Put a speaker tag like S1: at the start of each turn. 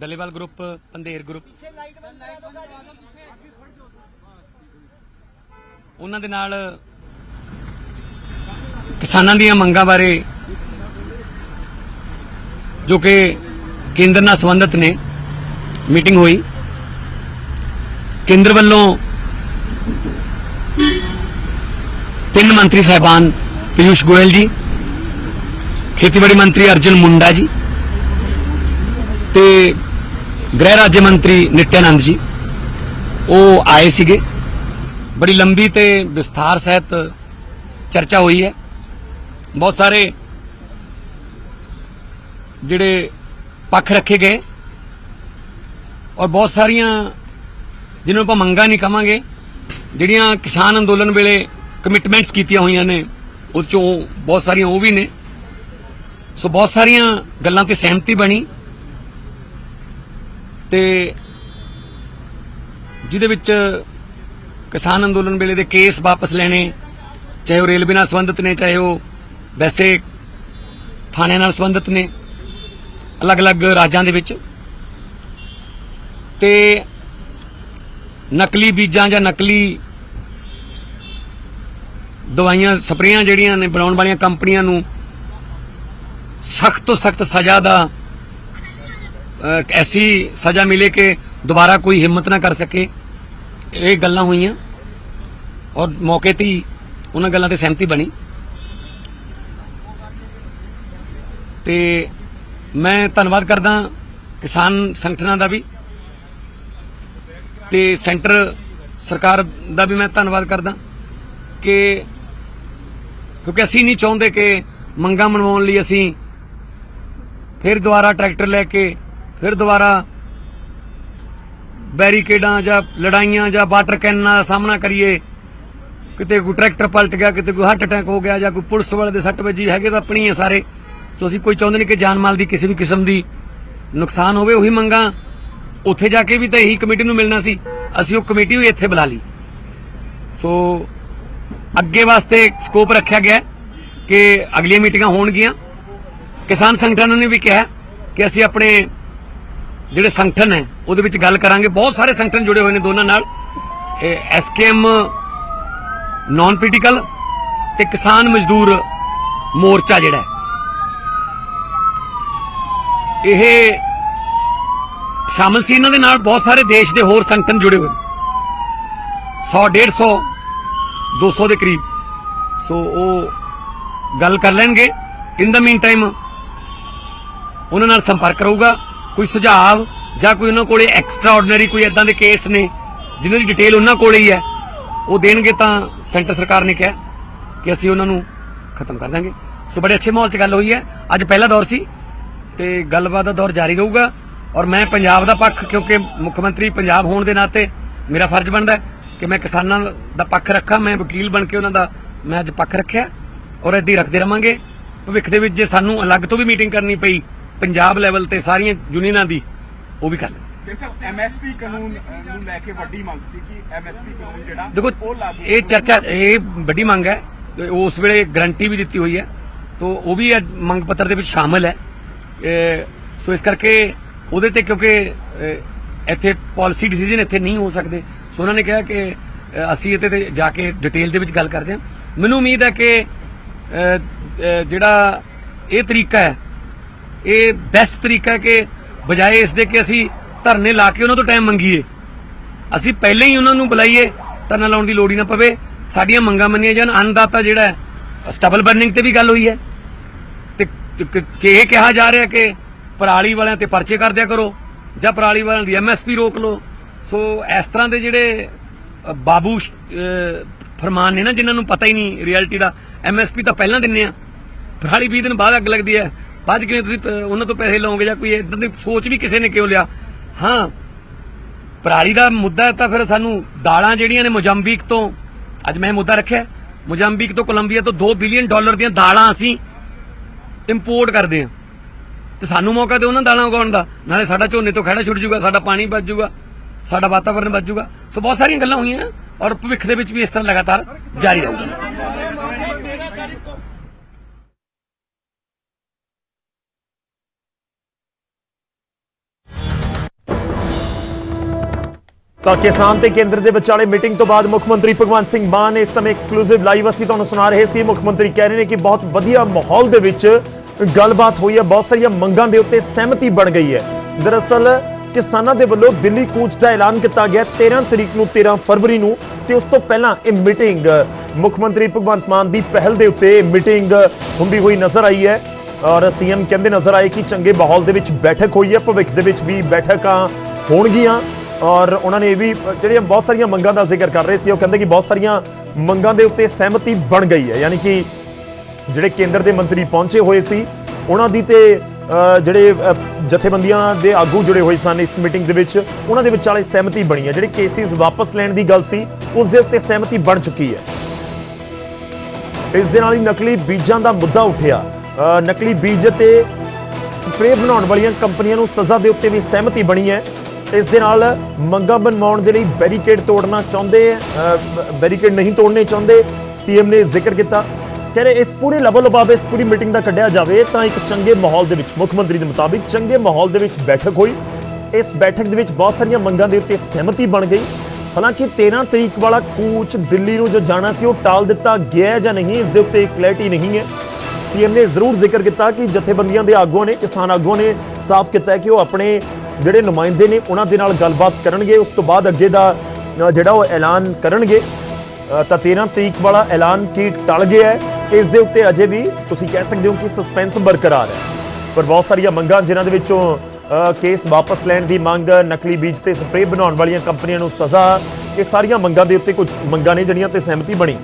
S1: Dallewal group Pandher group. ਉਹਨਾਂ ਦੇ ਨਾਲ ਕਿਸਾਨਾਂ ਦੀਆਂ ਮੰਗਾਂ ਬਾਰੇ ਜੋ ਕਿ ਕੇਂਦਰ ਨਾਲ ਸੰਬੰਧਿਤ ਨੇ, ਮੀਟਿੰਗ ਹੋਈ। ਕੇਂਦਰ ਵੱਲੋਂ ਤਿੰਨ ਮੰਤਰੀ ਸਾਹਿਬਾਨ ਪਿਊਸ਼ ਗੋਇਲ ਜੀ, ਖੇਤੀਬਾੜੀ ਮੰਤਰੀ ਅਰਜੁਨ ਮੁੰਡਾ ਜੀ ਤੇ ਗ੍ਰਹਿ ਰਾਜ ਮੰਤਰੀ ਨਿਤਿਆਨੰਦ ਜੀ, ਉਹ ਆਏ ਸੀਗੇ। ਬੜੀ ਲੰਬੀ ਤੇ ਵਿਸਥਾਰ ਸਹਿਤ ਚਰਚਾ ਹੋਈ ਹੈ। ਬਹੁਤ ਸਾਰੇ ਜਿਹੜੇ ਪੱਖ ਰੱਖੇ ਗਏ ਔਰ ਬਹੁਤ ਸਾਰੀਆਂ ਜਿਹਨੂੰ ਆਪਾਂ ਮੰਗਾਂ ਨਹੀਂ ਕਵਾਂਗੇ, ਜਿਹੜੀਆਂ ਕਿਸਾਨ ਅੰਦੋਲਨ ਵੇਲੇ ਕਮਿਟਮੈਂਟਸ ਕੀਤੀਆਂ ਹੋਈਆਂ ਨੇ, ਉਹ ਚੋਂ ਬਹੁਤ ਸਾਰੀਆਂ ਉਹ ਵੀ ਨੇ। ਸੋ ਬਹੁਤ ਸਾਰੀਆਂ ਗੱਲਾਂ ਤੇ ਸਹਿਮਤੀ ਬਣੀ। ਤੇ ਜਿਹਦੇ ਵਿੱਚ ਕਿਸਾਨ ਅੰਦੋਲਨ ਵੇਲੇ ਦੇ ਕੇਸ ਵਾਪਸ ਲੈਣੇ, ਚਾਹੇ ਉਹ ਰੇਲਵੇ ਨਾਲ ਸੰਬੰਧਿਤ ਨੇ, ਚਾਹੇ ਉਹ ਵੈਸੇ ਥਾਣਿਆਂ ਨਾਲ ਸੰਬੰਧਿਤ ਨੇ, ਅਲੱਗ-ਅਲੱਗ ਰਾਜਾਂ ਦੇ ਵਿੱਚ। ਤੇ ਨਕਲੀ ਬੀਜਾਂ ਜਾਂ ਨਕਲੀ ਦਵਾਈਆਂ, ਸਪਰੇਆਂ ਜਿਹੜੀਆਂ ਨੇ ਬਣਾਉਣ ਵਾਲੀਆਂ ਕੰਪਨੀਆਂ ਨੂੰ ਸਖਤ ਤੋਂ ਸਖਤ ਸਜ਼ਾ ਦਾ ਐਸੀ ਸਜ਼ਾ ਮਿਲੇ ਕਿ ਦੁਬਾਰਾ ਕੋਈ ਹਿੰਮਤ ਨਾ ਕਰ ਸਕੇ। ਇਹ ਗੱਲਾਂ ਹੋਈਆਂ ਔਰ ਮੌਕੇ ਤੇ ਹੀ ਉਹਨਾਂ ਗੱਲਾਂ ਤੇ ਸਹਿਮਤੀ ਬਣੀ। ਤੇ ਮੈਂ ਧੰਨਵਾਦ ਕਰਦਾ ਕਿਸਾਨ ਸੰਗਠਨਾਂ ਦਾ ਵੀ ਤੇ ਸੈਂਟਰ ਸਰਕਾਰ ਦਾ ਵੀ ਮੈਂ ਧੰਨਵਾਦ ਕਰਦਾ ਕਿ ਕਿਉਂਕਿ ਅਸੀਂ ਨਹੀਂ ਚਾਹੁੰਦੇ ਕਿ ਮੰਗਾਂ ਮਨਵਾਉਣ ਲਈ ਅਸੀਂ ਫਿਰ ਦੁਬਾਰਾ ਟਰੈਕਟਰ ਲੈ ਕੇ ਫਿਰ ਦੁਬਾਰਾ ਬੈਰੀਕੇਡਾਂ ਜਾਂ ਲੜਾਈਆਂ ਜਾਂ ਵਾਟਰ ਕੈਨਾਂ ਦਾ ਸਾਹਮਣਾ ਕਰੀਏ। ਕਿਤੇ ਕੋਈ ਟਰੈਕਟਰ ਪਲਟ ਗਿਆ, ਕਿਤੇ ਕੋਈ ਹਾਰਟ ਅਟੈਕ ਹੋ ਗਿਆ ਜਾਂ ਕੋਈ ਪੁਲਿਸ ਵਾਲੇ ਦੇ ਸੱਟ ਵੱਜੀ, ਹੈਗੇ ਤਾਂ ਆਪਣੀ ਹੈ ਸਾਰੇ। ਸੋ ਅਸੀਂ ਕੋਈ ਚਾਹੁੰਦੇ ਨਹੀਂ ਕਿ ਜਾਨ ਮਾਲ ਦੀ ਕਿਸੇ ਵੀ ਕਿਸਮ ਦੀ ਨੁਕਸਾਨ ਹੋਵੇ, ਉਹੀ ਮੰਗਾਂ ਉੱਥੇ ਜਾ ਕੇ ਵੀ ਤਾਂ ਇਹੀ ਕਮੇਟੀ ਨੂੰ ਮਿਲਣਾ ਸੀ। ਅਸੀਂ ਉਹ ਕਮੇਟੀ ਵੀ ਇੱਥੇ ਬੁਲਾ ਲਈ। ਸੋ ਅੱਗੇ ਵਾਸਤੇ ਸਕੋਪ ਰੱਖਿਆ ਗਿਆ ਕਿ ਅਗਲੀਆਂ ਮੀਟਿੰਗਾਂ ਹੋਣਗੀਆਂ। ਕਿਸਾਨ ਸੰਗਠਨਾਂ ਨੇ ਵੀ ਕਿਹਾ ਕਿ ਅਸੀਂ ਆਪਣੇ ਜਿਹੜੇ ਸੰਗਠਨ ਹੈ, ਉਹਦੇ ਵਿੱਚ ਗੱਲ ਕਰਾਂਗੇ। ਬਹੁਤ ਸਾਰੇ ਸੰਗਠਨ ਜੁੜੇ ਹੋਏ ਨੇ ਦੋਨਾਂ ਨਾਲ। ਐਸਕੇਐਮ ਨਾਨ ਪੋਲੀਟੀਕਲ ਤੇ ਕਿਸਾਨ ਮਜ਼ਦੂਰ ਮੋਰਚਾ ਜਿਹੜਾ ਇਹ ਸ਼ਾਮਲ ਸੀ ਇਹਨਾਂ ਦੇ ਨਾਲ। ਬਹੁਤ ਸਾਰੇ ਦੇਸ਼ ਦੇ ਹੋਰ ਸੰਗਠਨ ਜੁੜੇ ਹੋਏ 100 150 200 ਦੇ ਕਰੀਬ। ਸੋ ਉਹ ਗੱਲ ਕਰ ਲੈਣਗੇ। ਇਨ ਦਾ ਮੀਨ ਟਾਈਮ ਉਹਨਾਂ ਨਾਲ ਸੰਪਰਕ ਰਹੂਗਾ। ਕੋਈ ਸੁਝਾਅ ਜਾਂ ਕੋਈ ਉਹਨਾਂ ਕੋਲੇ ਐਕਸਟਰਾ ਆਰਡੀਨਰੀ ਕੋਈ ਇਦਾਂ ਦੇ ਕੇਸ ਨੇ ਜਿਨ੍ਹਾਂ ਦੀ ਡਿਟੇਲ ਉਹਨਾਂ ਕੋਲੇ ਹੀ ਹੈ, ਉਹ ਦੇਣਗੇ ਤਾਂ ਸੈਂਟਰ ਸਰਕਾਰ ਨੇ ਕਿਹਾ ਕਿ ਅਸੀਂ ਉਹਨਾਂ ਨੂੰ ਖਤਮ ਕਰ ਦਾਂਗੇ। ਸੋ ਬੜੇ ਅੱਛੇ ਮਾਹੌਲ 'ਚ ਗੱਲ ਹੋਈ ਹੈ। ਅੱਜ ਪਹਿਲਾ ਦੌਰ ਸੀ ਤੇ ਗੱਲਬਾਤ ਦਾ ਦੌਰ ਜਾਰੀ ਰਹੂਗਾ ਔਰ ਮੈਂ ਪੰਜਾਬ ਦਾ ਪੱਖ ਕਿਉਂਕਿ ਮੁੱਖ ਮੰਤਰੀ ਪੰਜਾਬ ਹੋਣ ਦੇ ਨਾਤੇ ਮੇਰਾ ਫਰਜ਼ ਬਣਦਾ ਕਿ ਮੈਂ ਕਿਸਾਨਾਂ ਦਾ ਪੱਖ ਰੱਖਾਂ, ਮੈਂ ਵਕੀਲ ਬਣ ਕੇ ਉਹਨਾਂ ਦਾ ਮੈਂ ਅੱਜ ਪੱਖ ਰੱਖਿਆ ਔਰ ਏਦਾਂ ਹੀ ਰੱਖਦੇ ਰਵਾਂਗੇ। ਭਵਿੱਖ ਦੇ ਵਿੱਚ ਜੇ ਸਾਨੂੰ ਅਲੱਗ ਤੋਂ ਵੀ ਮੀਟਿੰਗ ਕਰਨੀ ਪਈ ਪੰਜਾਬ ਲੈਵਲ ਤੇ ਸਾਰੀਆਂ ਯੂਨੀਅਨਾਂ ਦੀ ਉਹ ਵੀ ਕਰ
S2: ਐਮਐਸਪੀ ਕਾਨੂੰਨ ਨੂੰ ਲੈ ਕੇ ਵੱਡੀ ਮੰਗ ਸੀ ਕਿ ਐਮਐਸਪੀ ਕਾਨੂੰਨ ਜਿਹੜਾ
S1: ਦੇਖੋ ਇਹ ਚਰਚਾ ਇਹ ਵੱਡੀ ਮੰਗ ਹੈ ਉਸ ਵੇਲੇ ਗਰੰਟੀ ਵੀ ਦਿੱਤੀ ਹੋਈ ਹੈ ਤੋਂ ਉਹ ਵੀ ਮੰਗ ਪੱਤਰ ਦੇ ਵਿੱਚ ਸ਼ਾਮਲ ਹੈ। ਸੋ ਇਸ ਕਰਕੇ ਉਹਦੇ ਤੇ ਕਿਉਂਕਿ ਇੱਥੇ ਪਾਲਿਸੀ ਡਿਸੀਜਨ ਇੱਥੇ ਨਹੀਂ ਹੋ ਸਕਦੇ ਸੋ ਉਹਨਾਂ ਨੇ ਕਿਹਾ ਕਿ ਅਸੀਂ ਇਹਦੇ ਤੇ ਜਾ ਕੇ ਡਿਟੇਲ ਦੇ ਵਿੱਚ ਗੱਲ ਕਰਦੇ ਹਾਂ। ਮੈਨੂੰ ਉਮੀਦ ਹੈ ਕਿ ਜਿਹੜਾ ਇਹ ਤਰੀਕਾ ਹੈ ਇਹ ਬੈਸਟ ਤਰੀਕਾ ਹੈ ਕਿ ਬਜਾਏ ਇਸ ਦੇ ਕਿ ਅਸੀਂ ਧਰਨੇ ਲਾ ਕੇ ਉਹਨਾਂ ਤੋਂ ਟਾਈਮ ਮੰਗੀਏ। ਅਸੀਂ ਪਹਿਲਾਂ ਹੀ ਉਹਨਾਂ ਨੂੰ ਬੁਲਾਈਏ, ਧਰਨਾ ਲਾਉਣ ਦੀ ਲੋੜ ਹੀ ਨਾ ਪਵੇ। ਸਾਡੀਆਂ ਮੰਗਾਂ ਮੰਨੀਆਂ ਜਾਣ। ਅੰਨਦਾਤਾ ਜਿਹੜਾ ਹੈ ਸਟਬਲ ਬਰਨਿੰਗ ਤੇ ਵੀ ਗੱਲ ਹੋਈ ਹੈ। ਤੇ ਕਿ ਇਹ ਕਿਹਾ ਜਾ ਰਿਹਾ ਕਿ ਪਰਾਲੀ ਵਾਲਿਆਂ ਤੇ ਪਰਚੇ ਕਰ ਦਿਆ ਕਰੋ ਜਾਂ ਪਰਾਲੀ ਵਾਲਿਆਂ ਦੀ ਐਮਐਸਪੀ ਰੋਕ ਲਓ। ਸੋ ਇਸ ਤਰ੍ਹਾਂ ਦੇ ਜਿਹੜੇ ਬਾਬੂ ਫਰਮਾਨ ਨੇ ਨਾ, ਜਿਨ੍ਹਾਂ ਨੂੰ ਪਤਾ ਹੀ ਨਹੀਂ ਰਿਐਲਿਟੀ ਦਾ ਐਮਐਸਪੀ ਤਾਂ ਪਹਿਲਾਂ ਦਿੰਨੇ ਆ। ਪਰਾਲੀ 20 ਦਿਨ ਬਾਅਦ ਅੱਗ ਲੱਗਦੀ ਹੈ। ਬਾਅਦ 'ਚ ਕਿਵੇਂ ਤੁਸੀਂ ਉਹਨਾਂ ਤੋਂ ਪੈਸੇ ਲਓਗੇ ਜਾਂ ਕੋਈ ਇਦਾਂ ਦੀ ਸੋਚ ਵੀ ਕਿਸੇ ਨੇ ਕਿਉਂ ਲਿਆ? ਹਾਂ, ਪਰਾਲੀ ਦਾ ਮੁੱਦਾ ਤਾਂ ਫਿਰ ਸਾਨੂੰ ਦਾਲਾਂ ਜਿਹੜੀਆਂ ਨੇ ਮੋਜ਼ੰਬੀਕ ਤੋਂ, ਅੱਜ ਮੈਂ ਮੁੱਦਾ ਰੱਖਿਆ, ਮੋਜ਼ੰਬੀਕ ਤੋਂ ਕੋਲੰਬੀਆ ਤੋਂ 2 ਬਿਲੀਅਨ ਡਾਲਰ ਦੀਆਂ ਦਾਲਾਂ ਅਸੀਂ ਇੰਪੋਰਟ ਕਰਦੇ ਹਾਂ। ਤੇ ਸਾਨੂੰ ਮੌਕਾ ਦਿਓ ਉਹਨਾਂ ਦਾਲਾਂ ਉਗਾਉਣ ਦਾ, ਨਾਲੇ ਸਾਡਾ ਝੋਨੇ ਤੋਂ ਖੜਾ ਛੁੱਟ ਜੂਗਾ ਸਾਡਾ ਪਾਣੀ ਬਚ ਜੂਗਾ ਸਾਡਾ ਵਾਤਾਵਰਣ ਬਚ ਜੂਗਾ ਸੋ ਬਹੁਤ ਸਾਰੀਆਂ ਗੱਲਾਂ ਹੋਈਆਂ ਔਰ ਭਵਿੱਖ ਦੇ ਵਿੱਚ ਵੀ ਇਸ ਤਰ੍ਹਾਂ ਲਗਾਤਾਰ ਜਾਰੀ ਰਹੂਗਾ।
S3: ਤਾਂ ਕਿਸਾਨ ਤੇ ਕੇਂਦਰ ਦੇ ਵਿਚਾਲੇ ਮੀਟਿੰਗ ਤੋਂ ਬਾਅਦ ਮੁੱਖ ਮੰਤਰੀ ਭਗਵੰਤ ਸਿੰਘ ਮਾਨ ਇਸ ਸਮੇਂ ਐਕਸਕਲੂਸਿਵ ਲਾਈਵ ਅਸੀਂ ਤੁਹਾਨੂੰ ਸੁਣਾ ਰਹੇ ਸੀ। ਮੁੱਖ ਮੰਤਰੀ ਕਹਿ ਰਹੇ ਨੇ ਕਿ ਬਹੁਤ ਵਧੀਆ ਮਾਹੌਲ ਦੇ ਵਿੱਚ ਗੱਲਬਾਤ ਹੋਈ ਹੈ, ਬਹੁਤ ਸਾਰੀਆਂ ਮੰਗਾਂ ਦੇ ਉੱਤੇ ਸਹਿਮਤੀ ਬਣ ਗਈ ਹੈ। ਦਰਅਸਲ ਕਿਸਾਨਾਂ ਦੇ ਵੱਲੋਂ ਦਿੱਲੀ ਕੂਚ ਦਾ ਐਲਾਨ ਕੀਤਾ ਗਿਆ 13 ਤਰੀਕ ਨੂੰ 13 ਫਰਵਰੀ ਨੂੰ ਤੇ ਉਸ ਤੋਂ ਪਹਿਲਾਂ ਇਹ ਮੀਟਿੰਗ ਮੁੱਖ ਮੰਤਰੀ ਭਗਵੰਤ ਮਾਨ ਦੀ ਪਹਿਲ ਦੇ ਉੱਤੇ ਮੀਟਿੰਗ ਹੁੰਦੀ ਹੋਈ ਨਜ਼ਰ ਆਈ ਹੈ ਔਰ ਸੀਐਮ ਕਹਿੰਦੇ ਨਜ਼ਰ ਆਏ ਕਿ ਚੰਗੇ ਮਾਹੌਲ ਦੇ ਵਿੱਚ ਬੈਠਕ ਹੋਈ ਹੈ, ਭਵਿੱਖ ਦੇ ਵਿੱਚ ਵੀ ਬੈਠਕਾਂ ਹੋਣਗੀਆਂ। ਔਰ ਉਹਨਾਂ ਨੇ ਇਹ ਵੀ, ਜਿਹੜੀਆਂ ਬਹੁਤ ਸਾਰੀਆਂ ਮੰਗਾਂ ਦਾ ਜ਼ਿਕਰ ਕਰ ਰਹੇ ਸੀ, ਉਹ ਕਹਿੰਦੇ ਕਿ ਬਹੁਤ ਸਾਰੀਆਂ ਮੰਗਾਂ ਦੇ ਉੱਤੇ ਸਹਿਮਤੀ ਬਣ ਗਈ ਹੈ। ਯਾਨੀ ਕਿ ਜਿਹੜੇ ਕੇਂਦਰ ਦੇ ਮੰਤਰੀ ਪਹੁੰਚੇ ਹੋਏ ਸੀ, ਉਹਨਾਂ ਦੀ ਤੇ ਜਿਹੜੇ ਜਥੇਬੰਦੀਆਂ ਦੇ ਆਗੂ ਜੁੜੇ ਹੋਏ ਸਨ ਇਸ ਮੀਟਿੰਗ ਦੇ ਵਿੱਚ, ਉਹਨਾਂ ਦੇ ਵਿਚਾਲੇ ਸਹਿਮਤੀ ਬਣੀ ਹੈ। ਜਿਹੜੇ ਕੇਸਿਸ ਵਾਪਸ ਲੈਣ ਦੀ ਗੱਲ ਸੀ, ਉਸ ਦੇ ਉੱਤੇ ਸਹਿਮਤੀ ਬਣ ਚੁੱਕੀ ਹੈ। ਇਸ ਦੇ ਨਾਲ ਹੀ ਨਕਲੀ ਬੀਜਾਂ ਦਾ ਮੁੱਦਾ ਉੱਠਿਆ। ਨਕਲੀ ਬੀਜ ਤੇ ਸਪਰੇਅ ਬਣਾਉਣ ਵਾਲੀਆਂ ਕੰਪਨੀਆਂ ਨੂੰ ਸਜ਼ਾ ਦੇ ਉੱਤੇ ਵੀ ਸਹਿਮਤੀ ਬਣੀ ਹੈ। ਇਸ ਦੇ ਨਾਲ ਮੰਗਾਂ ਬਣਵਾਉਣ ਦੇ ਲਈ ਬੈਰੀਕੇਡ ਤੋੜਨਾ ਚਾਹੁੰਦੇ ਬੈਰੀਕੇਡ ਨਹੀਂ ਤੋੜਨੇ ਚਾਹੁੰਦੇ, ਸੀਐਮ ਨੇ ਜ਼ਿਕਰ ਕੀਤਾ। ਕਹਿ ਰਹੇ ਇਸ ਪੂਰੇ ਲੈਵਲ ਲਬਾਬ ਇਸ ਪੂਰੀ ਮੀਟਿੰਗ ਦਾ ਕੱਢਿਆ ਜਾਵੇ ਤਾਂ ਇੱਕ ਚੰਗੇ ਮਾਹੌਲ ਦੇ ਵਿੱਚ, ਮੁੱਖ ਮੰਤਰੀ ਦੇ ਮੁਤਾਬਿਕ ਚੰਗੇ ਮਾਹੌਲ ਦੇ ਵਿੱਚ ਬੈਠਕ ਹੋਈ। ਇਸ ਬੈਠਕ ਦੇ ਵਿੱਚ ਬਹੁਤ ਸਾਰੀਆਂ ਮੰਗਾਂ ਦੇ ਉੱਤੇ ਸਹਿਮਤੀ ਬਣ ਗਈ। ਹਾਲਾਂਕਿ 13 ਤਰੀਕ ਵਾਲਾ ਕੂਚ ਦਿੱਲੀ ਨੂੰ ਜੋ ਜਾਣਾ ਸੀ, ਉਹ ਟਾਲ ਦਿੱਤਾ ਗਿਆ ਜਾਂ ਨਹੀਂ, ਇਸ ਦੇ ਉੱਤੇ ਕਲੈਰਿਟੀ ਨਹੀਂ ਹੈ। ਸੀਐਮ ਨੇ ਜ਼ਰੂਰ ਜ਼ਿਕਰ ਕੀਤਾ ਕਿ ਜਥੇਬੰਦੀਆਂ ਦੇ ਆਗੂਆਂ ਨੇ, ਕਿਸਾਨ ਆਗੂਆਂ ਨੇ ਸਾਫ਼ ਕੀਤਾ ਕਿ ਉਹ ਆਪਣੇ ਜਿਹੜੇ ਨੁਮਾਇੰਦੇ ਨੇ ਉਹਨਾਂ ਦੇ ਨਾਲ ਗੱਲਬਾਤ ਕਰਨਗੇ। ਉਸ ਤੋਂ ਬਾਅਦ ਅੱਗੇ ਦਾ ਜਿਹੜਾ ਉਹ ਐਲਾਨ ਕਰਨਗੇ ਤਾਂ 13 ਤਰੀਕ ਵਾਲਾ ਐਲਾਨ ਕੀ ਟਲ ਗਿਆ ਹੈ, ਇਸ ਦੇ ਉੱਤੇ ਅਜੇ ਵੀ ਤੁਸੀਂ ਕਹਿ ਸਕਦੇ ਹੋ ਕਿ ਸਸਪੈਂਸ ਬਰਕਰਾਰ ਹੈ। ਪਰ ਬਹੁਤ ਸਾਰੀਆਂ ਮੰਗਾਂ ਜਿਨ੍ਹਾਂ ਦੇ ਵਿੱਚੋਂ ਕੇਸ ਵਾਪਸ ਲੈਣ ਦੀ ਮੰਗ, ਨਕਲੀ ਬੀਜ ਤੇ ਸਪਰੇਅ ਬਣਾਉਣ ਵਾਲੀਆਂ ਕੰਪਨੀਆਂ ਨੂੰ ਸਜ਼ਾ, ਇਹ ਸਾਰੀਆਂ ਮੰਗਾਂ ਦੇ ਉੱਤੇ ਕੁਝ ਮੰਗਾਂ ਨੇ ਜਿਹੜੀਆਂ ਤੇ ਸਹਿਮਤੀ ਬਣੀ।